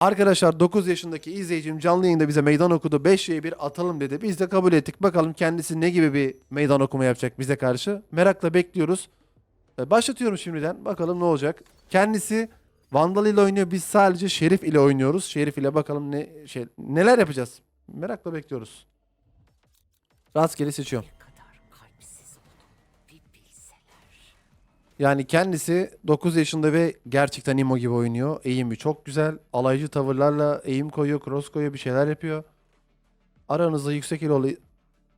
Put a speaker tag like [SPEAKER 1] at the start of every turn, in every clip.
[SPEAKER 1] Arkadaşlar 9 yaşındaki izleyicim canlı yayında bize meydan okudu. 5 şeyi bir atalım dedi. Biz de kabul ettik. Bakalım kendisi ne gibi bir meydan okuma yapacak bize karşı. Merakla bekliyoruz. E, Başlatıyorum şimdiden. Bakalım ne olacak. Kendisi Vandal ile oynuyor. Biz sadece Şerif ile oynuyoruz. Şerif ile bakalım ne şey neler yapacağız. Merakla bekliyoruz. Rastgele seçiyorum. Yani kendisi 9 yaşında ve gerçekten imo gibi oynuyor. Eğimi çok güzel. Alaycı tavırlarla eğim koyuyor, cross koyuyor, bir şeyler yapıyor. Aranızda yüksek ilolu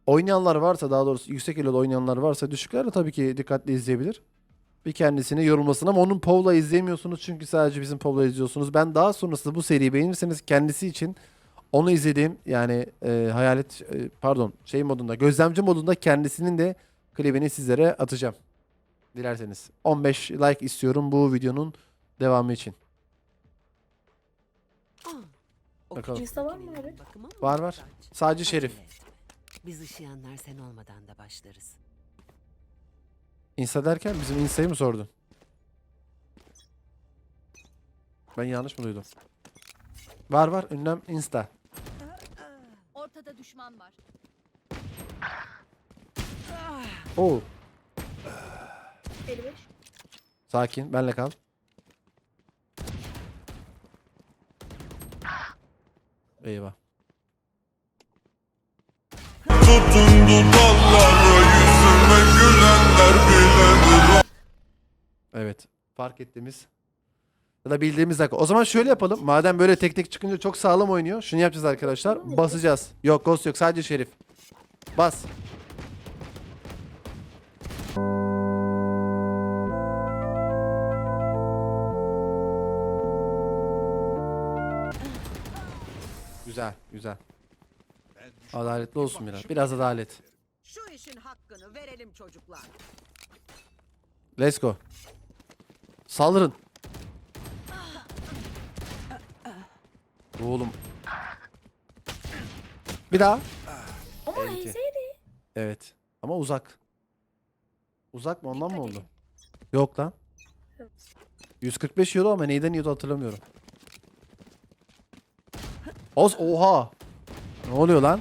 [SPEAKER 1] oynayanlar varsa daha doğrusu yüksek ilolu oynayanlar varsa düşükler de tabii ki dikkatli izleyebilir. Bir kendisini yorulmasın ama onun Povla izleyemiyorsunuz çünkü sadece bizim Povla izliyorsunuz. Ben daha sonrasında bu seriyi beğenirseniz kendisi için onu izlediğim yani e, hayalet e, pardon şey modunda gözlemci modunda kendisinin de klibini sizlere atacağım dilerseniz. 15 like istiyorum bu videonun devamı için. Bakalım.
[SPEAKER 2] Var mı abi?
[SPEAKER 3] Bakıma mı
[SPEAKER 1] Var, var.
[SPEAKER 3] muhtaç?
[SPEAKER 1] Sadece
[SPEAKER 3] Acele
[SPEAKER 1] Şerif.
[SPEAKER 3] etme. Biz ışıyanlar sen olmadan da başlarız.
[SPEAKER 1] Insta derken bizim Insta'yı mı sordun? Ben yanlış mı duydum? Var var ünlem Insta.
[SPEAKER 2] Ortada düşman var.
[SPEAKER 1] Oo
[SPEAKER 2] 55.
[SPEAKER 1] sakin benle kal. Eyvah.
[SPEAKER 4] Tutundu dallara yüzüme gülenler bilenir
[SPEAKER 1] Evet. Fark ettiğimiz ya da bildiğimiz dakika. O zaman şöyle yapalım. Madem böyle tek tek çıkınca çok sağlam oynuyor. Şunu yapacağız arkadaşlar. Basacağız. Yok ghost yok. Sadece şerif. Bas. Güzel, güzel. Adaletli olsun biraz. Biraz adalet.
[SPEAKER 5] Şu işin hakkını verelim çocuklar.
[SPEAKER 1] Let's go. Saldırın. Oğlum. Bir daha.
[SPEAKER 2] Ama
[SPEAKER 1] Evet.
[SPEAKER 2] neyse.
[SPEAKER 1] Evet. Ama uzak. Uzak mı ondan mı
[SPEAKER 2] Dikkat
[SPEAKER 1] oldu?
[SPEAKER 2] edin.
[SPEAKER 1] Yok lan. 145 euro ama neyden yiyordu hatırlamıyorum. Oz oha. Ne oluyor lan?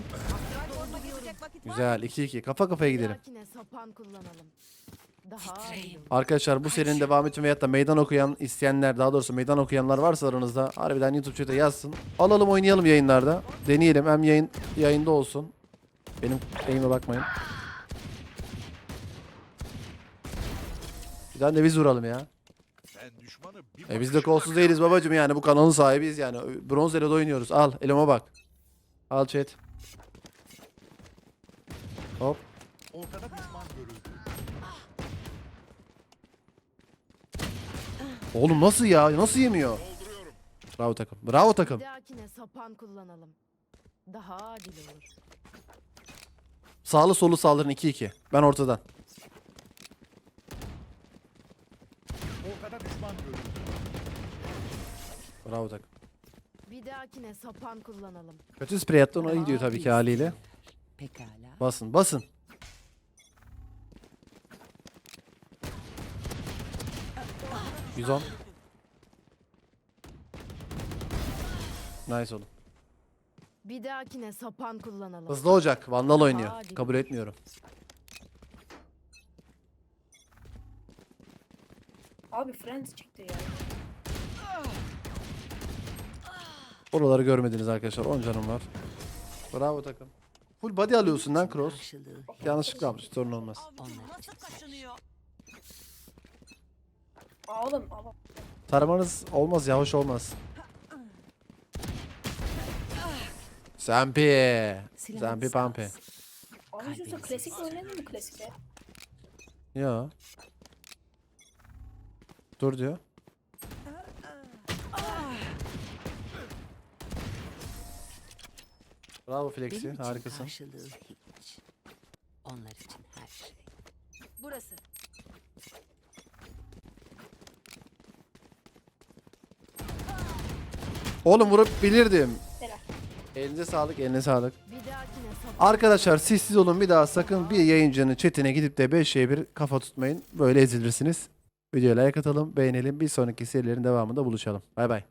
[SPEAKER 1] Güzel 2-2 kafa kafaya gidelim. Arkadaşlar bu serinin devamı için veyahut da meydan okuyan isteyenler daha doğrusu meydan okuyanlar varsa aranızda harbiden YouTube chat'e yazsın. Alalım oynayalım yayınlarda. Deneyelim hem yayın yayında olsun. Benim eğime bakmayın. Bir tane de biz vuralım ya. E biz de kolsuz değiliz babacım yani bu kanalın sahibiyiz yani. Bronz Elo'da oynuyoruz. Al elime bak. Al chat. Hop.
[SPEAKER 4] Ortada düşman görüldü.
[SPEAKER 1] Oğlum nasıl ya? Nasıl yemiyor? Bravo takım. Bravo takım.
[SPEAKER 6] Bir dahakine sapan kullanalım. Daha adil olur.
[SPEAKER 1] Sağlı solu saldırın 2-2. Ben ortadan.
[SPEAKER 4] Ortada düşman görüldü.
[SPEAKER 1] Bravo takım.
[SPEAKER 6] Bir dahakine sapan kullanalım.
[SPEAKER 1] Kötü sprey attı ona gidiyor tabii ki haliyle.
[SPEAKER 3] Pekala.
[SPEAKER 1] Basın basın. ...110. Nice oğlum.
[SPEAKER 6] Bir dahakine sapan kullanalım.
[SPEAKER 1] Hızlı olacak. Vandal oynuyor.
[SPEAKER 6] Hadi.
[SPEAKER 1] Kabul etmiyorum.
[SPEAKER 2] Abi Friends çıktı ya.
[SPEAKER 1] Oraları görmediniz arkadaşlar. 10 canım var. Bravo takım. Full body alıyorsun lan cross. Yanlışlıkla almış. Sorun olmaz.
[SPEAKER 2] oğlum ama.
[SPEAKER 1] Taramanız olmaz ya. Hoş olmaz. Zampi. Zampi pampi.
[SPEAKER 2] klasik oynadın mı klasikte?
[SPEAKER 1] Ya. Dur diyor. Bravo Flexi.
[SPEAKER 3] Benim için
[SPEAKER 1] Harikasın.
[SPEAKER 3] karşılığı hiç. Onlar için her şey.
[SPEAKER 6] Burası.
[SPEAKER 1] Oğlum vurup bilirdim. Elinize sağlık, eline sağlık. Arkadaşlar sessiz olun bir daha sakın bir yayıncının chatine gidip de 5 şeye bir kafa tutmayın. Böyle ezilirsiniz. Videoya like atalım, beğenelim. Bir sonraki serilerin devamında buluşalım. Bay bay.